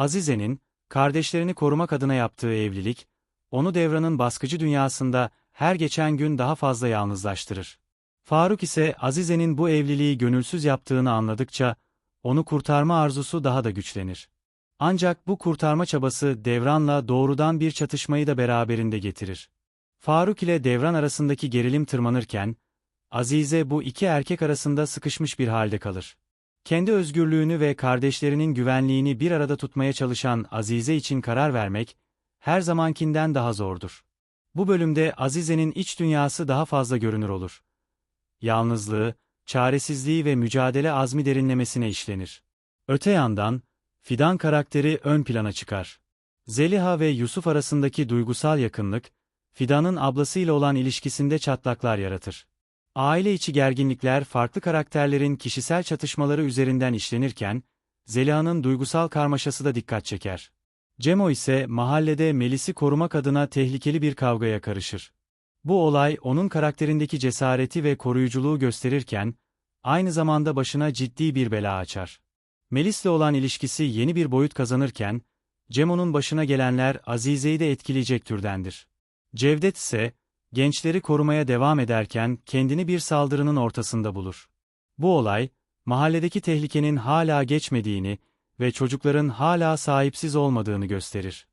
Azize'nin, kardeşlerini korumak adına yaptığı evlilik, onu Devran'ın baskıcı dünyasında her geçen gün daha fazla yalnızlaştırır. Faruk ise Azize'nin bu evliliği gönülsüz yaptığını anladıkça, onu kurtarma arzusu daha da güçlenir. Ancak bu kurtarma çabası Devran'la doğrudan bir çatışmayı da beraberinde getirir. Faruk ile Devran arasındaki gerilim tırmanırken, Azize bu iki erkek arasında sıkışmış bir halde kalır. Kendi özgürlüğünü ve kardeşlerinin güvenliğini bir arada tutmaya çalışan Azize için karar vermek, her zamankinden daha zordur. Bu bölümde Azize'nin iç dünyası daha fazla görünür olur. Yalnızlığı, çaresizliği ve mücadele azmi derinlemesine işlenir. Öte yandan, Fidan karakteri ön plana çıkar. Zeliha ve Yusuf arasındaki duygusal yakınlık, Fidan'ın ablasıyla olan ilişkisinde çatlaklar yaratır. Aile içi gerginlikler farklı karakterlerin kişisel çatışmaları üzerinden işlenirken, Zeliha'nın duygusal karmaşası da dikkat çeker. Cemo ise mahallede Melis'i korumak adına tehlikeli bir kavgaya karışır. Bu olay onun karakterindeki cesareti ve koruyuculuğu gösterirken, aynı zamanda başına ciddi bir bela açar. Melis'le olan ilişkisi yeni bir boyut kazanırken, Cemo'nun başına gelenler Azize'yi de etkileyecek türdendir. Cevdet ise, gençleri korumaya devam ederken kendini bir saldırının ortasında bulur. Bu olay, mahalledeki tehlikenin hala geçmediğini ve çocukların hala sahipsiz olmadığını gösterir.